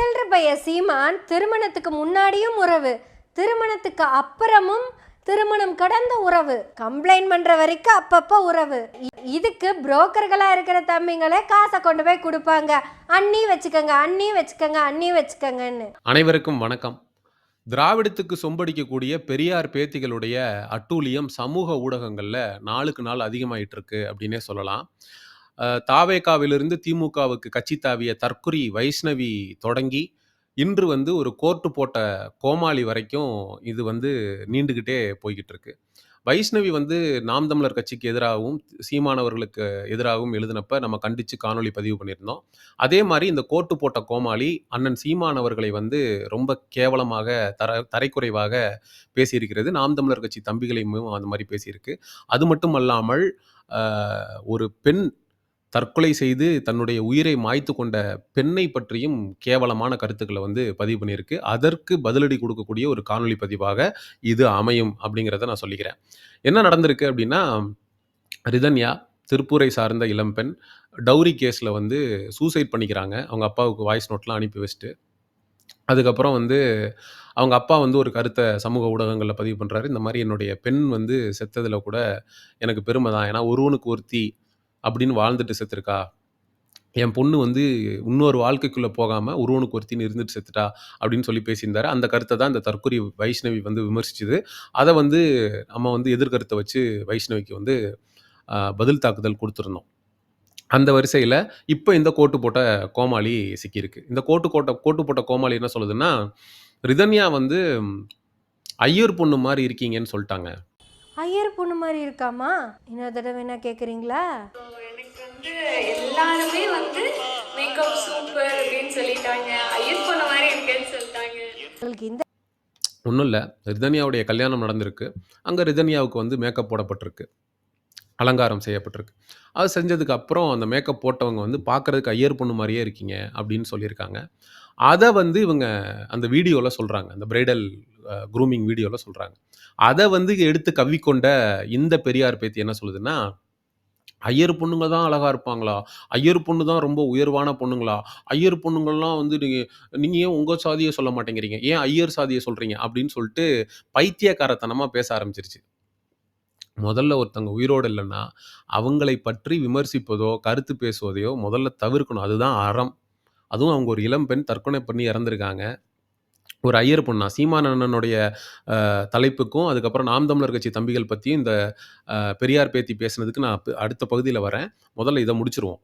செல்ற பைய சீமான் திருமணத்துக்கு முன்னாடியும் உறவு திருமணத்துக்கு அப்புறமும் திருமணம் கடந்த உறவு கம்ப்ளைண்ட் பண்ற வரைக்கும் அப்பப்போ உறவு. இதுக்கு புரோக்கர்களா இருக்கிற தம்பிங்களே காசை கொண்டு போய் கொடுப்பாங்க. அண்ணி வச்சுக்கோங்க அண்ணி வச்சுக்கோங்க அண்ணி வச்சுக்கோங்கன்னு. அனைவருக்கும் வணக்கம். திராவிடத்துக்கு சொம்படிக்கக்கூடிய பெரியார் பேத்திகளுடைய அட்டூழியம் சமூக ஊடகங்களில் நாளுக்கு நாள் அதிகமாயிட்டு இருக்கு அப்படின்னே சொல்லலாம். தாவேகாவிலிருந்து திமுகவுக்கு கட்சி தாவிய தற்குறி வைஷ்ணவி தொடங்கி இன்று வந்து ஒரு கோர்ட்டு போட்ட கோமாளி வரைக்கும் இது வந்து நீண்டுக்கிட்டே போய்கிட்டு இருக்கு வைஷ்ணவி வந்து நாம் தமிழர் கட்சிக்கு எதிராகவும் சீமானவர்களுக்கு எதிராகவும் எழுதினப்ப நம்ம கண்டித்து காணொலி பதிவு பண்ணியிருந்தோம். அதே மாதிரி இந்த கோர்ட்டு போட்ட கோமாளி அண்ணன் சீமானவர்களை வந்து ரொம்ப கேவலமாக தர தரைக்குறைவாக பேசியிருக்கிறது. நாம் தமிழர் கட்சி தம்பிகளையும் அந்த மாதிரி பேசியிருக்கு. அது மட்டும் அல்லாமல் ஒரு பெண் தற்கொலை செய்து தன்னுடைய உயிரை மாய்த்து கொண்ட பெண்ணை பற்றியும் கேவலமான கருத்துக்களை வந்து பதிவு பண்ணியிருக்கு. அதற்கு பதிலடி கொடுக்கக்கூடிய ஒரு காணொளி பதிவாக இது அமையும் அப்படிங்கிறத நான் சொல்லிக்கிறேன். என்ன நடந்திருக்கு அப்படின்னா ரிதன்யா திருப்பூரை சார்ந்த இளம்பெண் டவுரி கேஸில் வந்து சூசைட் பண்ணிக்கிறாங்க. அவங்க அப்பாவுக்கு வாய்ஸ் நோட்லாம் அனுப்பி வச்சுட்டு. அதுக்கப்புறம் வந்து அவங்க அப்பா வந்து ஒரு கருத்தை சமூக ஊடகங்களில் பதிவு பண்ணுறாரு இந்த மாதிரி என்னுடைய பெண் வந்து செத்ததில் கூட எனக்கு பெருமை தான். ஏன்னா ஒருவனுக்கு ஒருத்தி அப்படின்னு வாழ்ந்துட்டு செத்துருக்கா? என் பொண்ணு வந்து இன்னொரு வாழ்க்கைக்குள்ளே போகாமல் ஒருவனுக்கு ஒருத்தின்னு இருந்துட்டு செத்துட்டா அப்படின்னு சொல்லி பேசியிருந்தாரு. அந்த கருத்தை தான் இந்த தற்கொலை வைஷ்ணவி வந்து விமர்சிச்சுது. அதை வந்து நம்ம வந்து எதிர்கருத்தை வச்சு வைஷ்ணவிக்கு வந்து பதில் தாக்குதல் கொடுத்துருந்தோம். அந்த வரிசையில் இப்போ இந்த கோட்டு போட்ட கோமாளி சிக்கியிருக்கு. இந்த கோட்டு கோட்ட கோட்டு போட்ட கோமாளி என்ன சொல்லுதுன்னா ரிதன்யா வந்து ஐயர் பொண்ணு மாதிரி இருக்கீங்கன்னு சொல்லிட்டாங்க. ஐயர் மாதிரி இருக்காமா இன்னொரு தடவை என்ன கேட்குறீங்களா எனக்கு வந்து எல்லாருமே வந்து மேக்கப் சூப்பர் அப்படின்னு சொல்லிட்டாங்க. ஐயர் பண்ண மாதிரி இருக்கேன்னு சொல்லிட்டாங்க. உங்களுக்கு இந்த ஒன்றும் இல்லை. ரிதன்யாவுடைய கல்யாணம் நடந்திருக்கு. அங்கே ரிதன்யாவுக்கு வந்து மேக்கப் போடப்பட்டிருக்கு. அலங்காரம் செய்யப்பட்டிருக்கு. அது செஞ்சதுக்கு அப்புறம் அந்த மேக்கப் போட்டவங்க வந்து பார்க்கறதுக்கு ஐயர் பொண்ணு மாதிரியே இருக்கீங்க அப்படின்னு சொல்லியிருக்காங்க. அதை வந்து இவங்க அந்த வீடியோவில் சொல்கிறாங்க அந்த பிரைடல் க்ரூமிங் வீடியோவில் சொல்கிறாங்க அதை வந்து எடுத்து கவ்விக்கொண்ட இந்த பெரியார் பேத்தி என்ன சொல்லுதுன்னா ஐயர் பொண்ணுங்க தான் அழகாக இருப்பாங்களா? ஐயர் பொண்ணு தான் ரொம்ப உயர்வான பொண்ணுங்களா? ஐயர் பொண்ணுங்கள்லாம் வந்து நீங்கள் நீங்கள் ஏன் உங்கள் சாதியை சொல்ல மாட்டேங்கிறீங்க? ஏன் ஐயர் சாதியை சொல்கிறீங்க அப்படின்னு சொல்லிட்டு பைத்தியக்காரத்தனமாக பேச ஆரம்பிச்சிருச்சு. முதல்ல ஒருத்தவங்க உயிரோடு இல்லைன்னா அவங்களை பற்றி விமர்சிப்பதோ கருத்து பேசுவதையோ முதல்ல தவிர்க்கணும். அதுதான் அறம். அதுவும் அவங்க ஒரு இளம்பெண் தற்கொலை பண்ணி இறந்துருக்காங்க. ஒரு ஐயர் பொண்ணா சீமான் அண்ணனுடைய தலைப்புக்கும் அதுக்கப்புறம் நாம் தமிழர் கட்சி தம்பிகள் பற்றியும் இந்த பெரியார் பேத்தி பேசுனதுக்கு நான் அடுத்த பகுதியில் வரேன். முதல்ல இதை முடிச்சிருவோம்.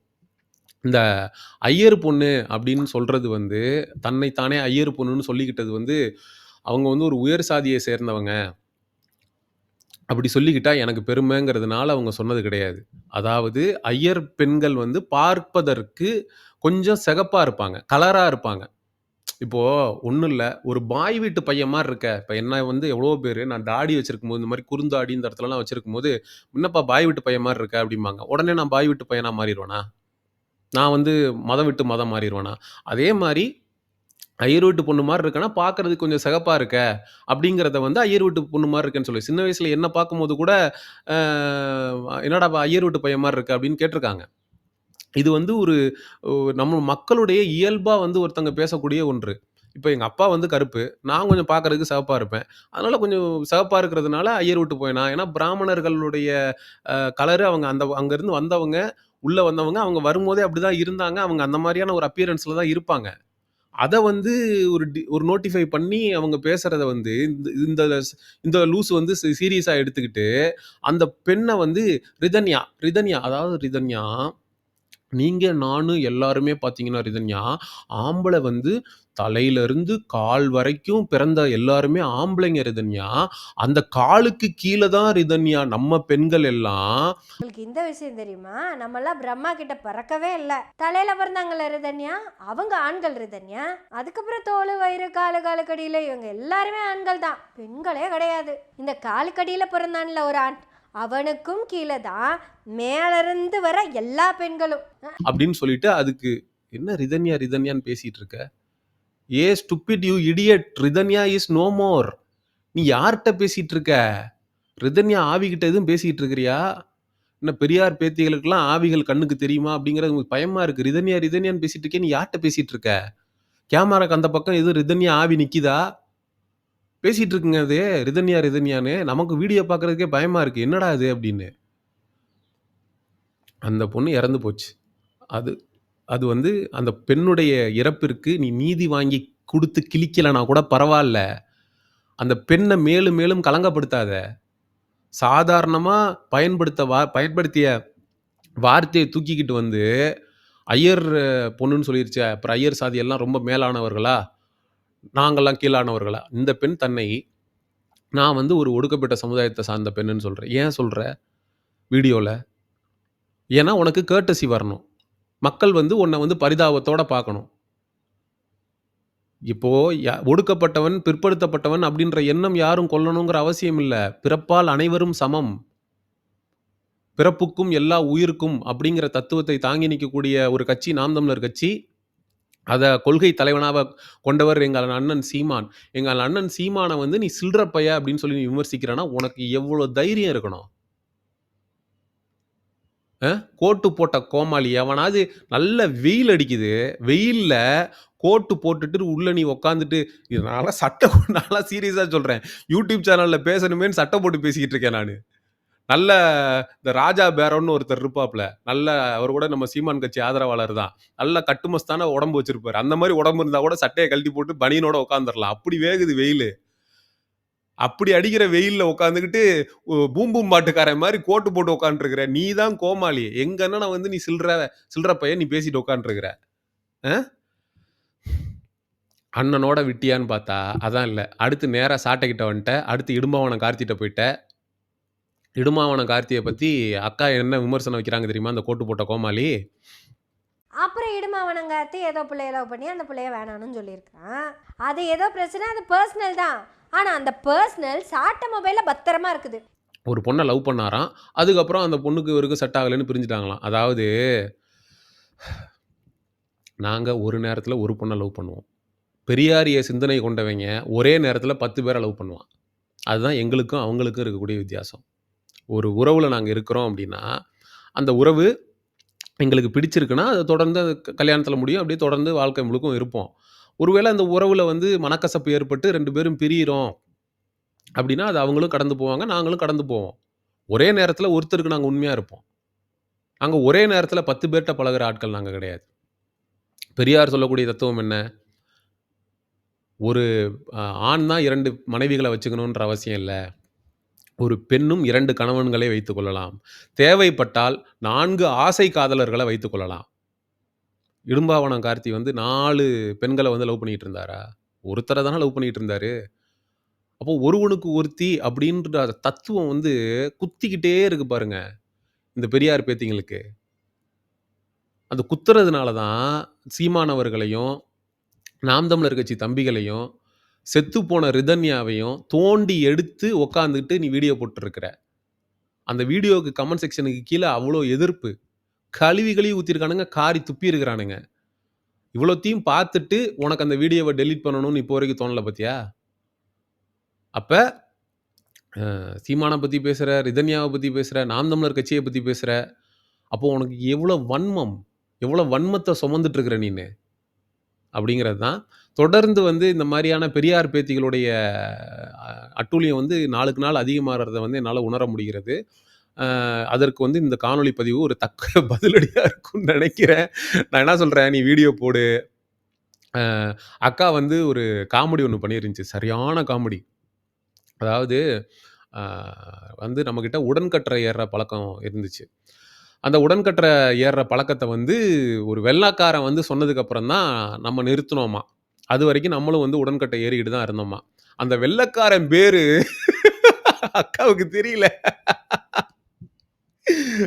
இந்த ஐயர் பொண்ணு அப்படின்னு சொல்கிறது வந்து தன்னைத்தானே ஐயர் பொண்ணுன்னு சொல்லிக்கிட்டது வந்து அவங்க வந்து ஒரு உயர் சாதியை சேர்ந்தவங்க. அப்படி சொல்லிக்கிட்டா எனக்கு பெருமைங்கிறதுனால அவங்க சொன்னது கிடையாது. அதாவது ஐயர் பெண்கள் வந்து பார்ப்பதற்கு கொஞ்சம் சிகப்பாக இருப்பாங்க கலராக இருப்பாங்க. இப்போ ஒன்றும் இல்லை ஒரு பாய் வீட்டு பையன் மாதிரி இருக்க இப்போ என்ன வந்து எவ்வளோ பேர் நான் தாடி வச்சிருக்கும் போது இந்த மாதிரி குறுந்தாடி இந்த இடத்துலலாம் வச்சிருக்கும் போது என்னப்பா பாய் வீட்டு பையன் மாதிரி இருக்க? அப்படிம்பாங்க. உடனே நான் பாய் வீட்டு பையனாக மாறிடுவேனா? நான் வந்து மதம் விட்டு மதம் மாறிடுவேனா? அதே மாதிரி ஐயர் வீட்டு பொண்ணு மாதிரி இருக்கேன்னா பார்க்கறதுக்கு கொஞ்சம் சிகப்பாக இருக்க அப்படிங்கிறத வந்து ஐயர் வீட்டு பொண்ணு மாதிரி இருக்கேன்னு சொல்லி சின்ன வயசில் என்ன பார்க்கும்போது கூட என்னடா ஐயர் வீட்டு பையன் மாதிரி இருக்கு? அப்படின்னு கேட்டிருக்காங்க. இது வந்து ஒரு நம்ம மக்களுடைய இயல்பா வந்து ஒருத்தங்க பேசக்கூடிய ஒன்று. இப்போ எங்கள் அப்பா வந்து கருப்பு. நான் கொஞ்சம் பார்க்கறதுக்கு சிவப்பாக இருப்பேன். அதனால கொஞ்சம் சிவப்பாக இருக்கிறதுனால ஐயர் விட்டு போயினா ஏன்னா பிராமணர்களுடைய கலரு அவங்க அந்த அங்கேருந்து வந்தவங்க உள்ளே வந்தவங்க அவங்க வரும்போதே அப்படி தான் இருந்தாங்க. அவங்க அந்த மாதிரியான ஒரு அப்பியரன்ஸில் தான் இருப்பாங்க. அதை வந்து ஒரு டி- ஒரு நோட்டிஃபை பண்ணி அவங்க பேசுறத வந்து இந்த இந்த இந்த லூஸ் வந்து சீரியஸாக எடுத்துக்கிட்டு அந்த பெண்ணை வந்து ரிதன்யா ரிதன்யா அதாவது ரிதன்யா நீங்க நானும் எல்லாருமே பார்த்தீங்கன்னா ரிதன்யா ஆம்பளை வந்து தலையிலருந்து கால் வரைக்கும் பிறந்த எல்லாருமே ஆம்பளைங்க ரிதன்யா. அந்த காலுக்கு கீழே தான் ரிதன்யா நம்ம பெண்கள் எல்லாம். உங்களுக்கு இந்த விஷயம் தெரியுமா? நம்மெல்லாம் பிரம்மா கிட்ட பறக்கவே இல்லை. தலையில பிறந்தாங்கல்ல ரிதன்யா? அவங்க ஆண்கள் ரிதன்யா. அதுக்கப்புறம் தோல் வயிறு காலு காலுக்கடியில இவங்க எல்லாருமே ஆண்கள் தான். பெண்களே கிடையாது. இந்த காலுக்கடியில பிறந்தான்ல ஒரு ஆண். அவனுக்கும் கீழே தான் மேலிருந்து வர எல்லா பெண்களும். அப்படின்னு சொல்லிட்டு அதுக்கு என்ன ரிதன்யா ரிதன்யான்னு பேசிட்டு இருக்க ஏ stupid you idiot Rithanya is no more. நீ யார்கிட்ட பேசிட்டு இருக்க ரிதன்யா ஆவிகிட்ட எதுவும் பேசிட்டு இருக்கிறியா என்ன பெரியார் பேத்திகளுக்கெல்லாம் ஆவிகள் கண்ணுக்கு தெரியுமா? அப்படிங்கிறது உங்களுக்கு பயமா இருக்கு. ரிதன்யா ரிதன்யான்னு பேசிட்டு இருக்கேன் நீ யார்கிட்ட பேசிட்டு இருக்க கேமராக்கு அந்த பக்கம் எதுவும் ரிதன்யா ஆவி நிக்குதா? பேசிட்டு இருக்குங்க அது. ரிதன்யா, ரிதன்யான்னு. நமக்கு வீடியோ பார்க்கறதுக்கே பயமாக இருக்குது என்னடா இது அப்படின்னு. அந்த பொண்ணு இறந்து போச்சு. அது அது வந்து அந்த பெண்ணுடைய இறப்பிற்கு நீ நீதி வாங்கி கொடுத்து கிழிக்கலைனா கூட பரவாயில்ல அந்த பெண்ணை மேலும் மேலும் கலங்கப்படுத்தாத சாதாரணமாக பயன்படுத்த வா பயன்படுத்திய வார்த்தையை தூக்கிக்கிட்டு வந்து, ஐயர் பொண்ணுன்னு சொல்லிருச்சு அப்புறம் ஐயர் சாதியெல்லாம் ரொம்ப மேலானவர்களா? நாங்கள்லாம் கீழானவர்களா? இந்த பெண் தன்னை, நான் வந்து ஒரு ஒடுக்கப்பட்ட சமுதாயத்தை சார்ந்த பெண்ணுன்னு சொல்கிறேன் ஏன் சொல்கிற வீடியோவில் ஏன்னா உனக்கு கேட்டசி வரணும். மக்கள் வந்து உன்னை வந்து பரிதாபத்தோடு பார்க்கணும். இப்போது ஒடுக்கப்பட்டவன், பிற்படுத்தப்பட்டவன் அப்படின்ற எண்ணம் யாரும் கொல்லணுங்கிற அவசியம் இல்லை பிறப்பால் அனைவரும் சமம். பிறப்புக்கும் எல்லா உயிருக்கும் அப்படிங்கிற தத்துவத்தை தாங்கி நிற்கக்கூடிய ஒரு கட்சி நாம் தமிழர் கட்சி. அதை கொள்கை தலைவனாக கொண்டவர் எங்கள் அண்ணன் சீமான். எங்கள் அண்ணன் சீமானை வந்து நீ சில்லற பைய அப்படின்னு சொல்லி நீ விமர்சிக்கிறன்னா, உனக்கு எவ்வளோ தைரியம் இருக்கணும்? கோட்டு போட்ட கோமாளி. அவனாவது நல்ல வெயில் அடிக்குது. வெயிலில் கோட்டு போட்டுட்டு உள்ள நீ உட்காந்துட்டு இதனால சட்டை நான்லாம் சீரியஸாக சொல்கிறேன் யூடியூப் சேனலில் பேசணுமேன்னு சட்டை போட்டு பேசிக்கிட்டு இருக்கேன் நான் நல்ல இந்த ராஜா பேரோன்னு ஒருத்தர் இருப்பாப்ல. நல்ல அவர் கூட நம்ம சீமான் கட்சி ஆதரவாளர் தான். நல்ல கட்டுமஸ்தான உடம்பு வச்சிருப்பாரு. அந்த மாதிரி உடம்பு இருந்தா கூட சட்டையை கழட்டி போட்டு பனியனோட உட்காந்துடலாம் அப்படி வேகுது வெயிலு. அப்படி அடிக்கிற வெயில்ல உட்காந்துக்கிட்டு ஒ பாட்டுக்காரன் மாதிரி கோட்டு போட்டு உட்காந்துருக்குற நீ தான் கோமாளி. எங்க நான் வந்து நீ சில்ற சில்ற பையன் நீ பேசிட்டு உட்காந்துருக்கிற. அண்ணனோட விட்டியான்னு பார்த்தா, அதான் இல்லை அடுத்து நேராக சாட்டைக்கிட்ட வந்துட்ட. அடுத்து இடும்பாவனம் கார்த்திட்ட போயிட்ட. இடும்பாவனம் கார்த்திய பத்தி அக்கா என்ன விமர்சனம் வைக்கிறாங்க தெரியுமா? அந்த கோட்டு போட்ட கோமாளி. அப்புறம் இடுமாவனங்காத்தி ஏதோ புள்ளைய லவ் பண்ணி அந்த புள்ளைய வேணான்னு சொல்லியிருக்கான். அது ஏதோ பிரச்சனை அது பர்சனல் தான். ஆனா அந்த பர்சனல் சாட்ட மொபைல்ல பத்திரமா இருக்குது. ஒரு பொண்ண லவ் பண்ணாராம். அதுக்கப்புறம் அந்த பொண்ணுக்கு இவருக்கு செட் ஆகலன்னு பிரிஞ்சுட்டாங்களாம். அதாவது நாங்க ஒரு நேரத்துல ஒரு பொண்ண லவ் பண்ணுவோம். பெரியாரிய சிந்தனை கொண்டவங்க ஒரே நேரத்துல 10 பேர லவ் பண்ணுவான். அதுதான் எங்களுக்கும் அவங்களுக்கும் இருக்கக்கூடிய வித்தியாசம். ஒரு உறவில் நாங்கள் இருக்கிறோம் அப்படின்னா, அந்த உறவு எங்களுக்கு பிடிச்சிருக்குன்னா, அது தொடர்ந்து அது கல்யாணத்தில் முடியும். அப்படியே தொடர்ந்து வாழ்க்கை முழுக்கும் இருப்போம். ஒருவேளை அந்த உறவில் வந்து மனக்கசப்பு ஏற்பட்டு ரெண்டு பேரும் பிரியிறோம் அப்படின்னா, அது அவங்களும் கடந்து போவாங்க. நாங்களும் கடந்து போவோம். ஒரே நேரத்தில் ஒருத்தருக்கு நாங்கள் உண்மையாக இருப்போம். நாங்கள் ஒரே நேரத்தில் பத்து பேர்கிட்ட பழகுற ஆட்கள் நாங்கள் கிடையாது. பெரியார் சொல்லக்கூடிய தத்துவம் என்ன? ஒரு ஆண் தான் இரண்டு மனைவிகளை வச்சுக்கணுன்ற அவசியம் இல்லை ஒரு பெண்ணும் இரண்டு கணவன்களை வைத்துக் கொள்ளலாம். தேவைப்பட்டால் நான்கு ஆசை காதலர்களை வைத்துக் கொள்ளலாம். இடும்பாவனம் கார்த்தி வந்து நாலு பெண்களை வந்து லவ் பண்ணிட்டு இருந்தாரா? ஒருத்தரை தானே லவ் பண்ணிட்டு இருந்தாரு. அப்போ ஒருவனுக்கு ஒருத்தி அப்படின்ற தத்துவம் வந்து குத்திக்கிட்டே இருக்கு பாருங்க. இந்த பெரியார் பேத்திங்களுக்கு. அது குத்துறதுனால தான் சீமானவர்களையும் நாம் தமிழர் கட்சி தம்பிகளையும், செத்துப்போன ரிதன்யாவையும் தோண்டி எடுத்து உக்காந்துக்கிட்டு நீ வீடியோ போட்டிருக்கிற அந்த வீடியோவுக்கு கமெண்ட் செக்ஷனுக்கு கீழே அவ்வளோ எதிர்ப்பு. கழுவி கழுவி ஊற்றிருக்கானுங்க காரி துப்பி இருக்கிறானுங்க. இவ்வளோத்தையும் பார்த்துட்டு உனக்கு அந்த வீடியோவை டெலீட் பண்ணணும்னு இப்போ வரைக்கும் தோணல பார்த்தியா அப்போ சீமானை பற்றி பேசுகிற ரிதன்யாவை பற்றி பேசுகிற நாம் தமிழர் கட்சியை பற்றி பேசுகிற அப்போ உனக்கு எவ்வளோ வன்மம், எவ்வளோ வன்மத்தை சுமந்துட்டுருக்குற நீனு. அப்படிங்கிறது தான். தொடர்ந்து வந்து இந்த மாரியான பெரியார் பேத்திகளுடைய அட்டூழியம் வந்து நாளுக்கு நாள் அதிகமாகறத வந்து என்னால உணர முடிகிறது. அ அதற்கு வந்து இந்த காணொளி பதிவு ஒரு தக்க பதிலடியா இருக்கும்னு நெனைக்கிறேன். நான் என்ன சொல்றேன், நீ வீடியோ போடு. அ அக்கா வந்து ஒரு காமெடி ஒண்ணு பண்ணியிருந்துச்சு. சரியான காமெடி. அதாவது அ வந்து நம்மகிட்ட உடன்கட்டை ஏறுற பழக்கம் இருந்துச்சு. அந்த உடன்கட்டை ஏறுற பழக்கத்த வந்து ஒரு வெள்ளைக்காரன் வந்து சொன்னதுக்கு அப்புறம் தான் நம்ம அது வரைக்கும் நம்மளும் வந்து உடன்கட்டை ஏறிக்கிட்டு தான் இருந்தோம்மா அந்த வெள்ளைக்காரன் பேரு அக்காவுக்கு தெரியல.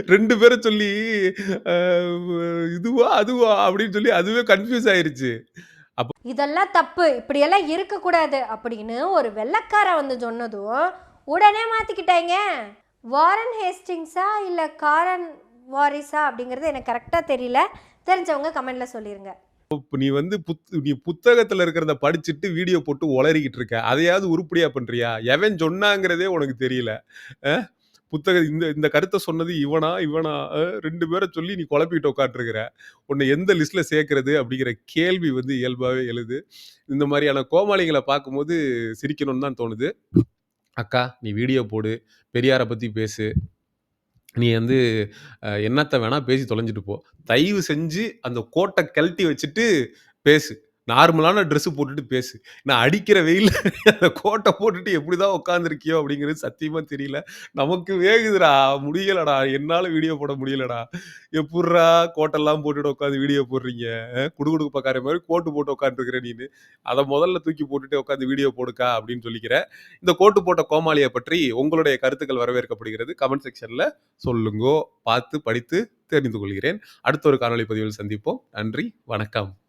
ரெண்டு பேரும் சொல்லி இதுவா? அதுவா? அப்படின்னு சொல்லி அதுவே கன்ஃப்யூஸ் ஆயிருச்சு. அப்ப இதெல்லாம் தப்பு. இப்படியெல்லாம் இருக்கக்கூடாது அப்படின்னு ஒரு வெள்ளக்கார வந்து சொன்னதும், உடனே மாத்திக்கிட்டாய்ங்க. வாரன் ஹேஸ்டிங்ஸா? இல்ல காரன் வாரிஸா? அப்படிங்கிறது எனக்கு கரெக்டாக தெரியல. தெரிஞ்சவங்க கமெண்ட்ல சொல்லிருங்க. நீ வந்து புத் நீ புத்தகத்துல இருக்கிறத படிச்சுட்டு வீடியோ போட்டு ஒளறிக்கிட்டு இருக்க. அதையாவது உருப்படியா பண்றியா? எவன் சொன்னாங்கிறதே உனக்கு தெரியல. புத்தக இந்த இந்த கருத்தை சொன்னது இவனா இவனா? ரெண்டு பேரை சொல்லி நீ குழப்பிட்டு உட்காட்டுருக்கிற உன்னை எந்த லிஸ்ட்ல சேர்க்கறது அப்படிங்கிற கேள்வி வந்து இயல்பாகவே எழுது. இந்த மாதிரியான கோமாளிகளை பார்க்கும்போது சிரிக்கணும்னு தான் தோணுது. அக்கா நீ வீடியோ போடு. பெரியாரை பற்றி பேசு. நீ வந்து என்னத்தை என்னத்த வேணா பேசி தொலைஞ்சிட்டு போ. தயவு செஞ்சு அந்த கோட்டை கழட்டி வச்சுட்டு பேசு. நார்மலான ட்ரெஸ்ஸு போட்டுட்டு பேசு. நான் அடிக்கிற வெயில் அந்த கோட்டை போட்டுட்டு எப்படி தான் உட்காந்துருக்கியோ அப்படிங்கிறது சத்தியமாக தெரியல. நமக்கு வேகுதுடா. முடியலடா. என்னால் வீடியோ போட முடியலடா. எப்பட்றா கோட்டெல்லாம் போட்டுட்டு உட்காந்து வீடியோ போடுறீங்க? குடுகுடுக்கு பக்கார மாதிரி கோட்டு போட்டு உட்காந்துருக்கிற நீனு. அதை முதல்ல தூக்கி போட்டுட்டு உட்காந்து வீடியோ போடுக்கா அப்படின்னு சொல்லிக்கிறேன். இந்த கோட்டு போட்ட கோமாளியை பற்றி உங்களுடைய கருத்துக்கள் வரவேற்கப்படுகிறது. கமெண்ட் செக்ஷனில் சொல்லுங்கோ. பார்த்து படித்து தெரிந்து கொள்கிறேன். அடுத்த ஒரு காணொலி பதிவில் சந்திப்போம். நன்றி. வணக்கம்.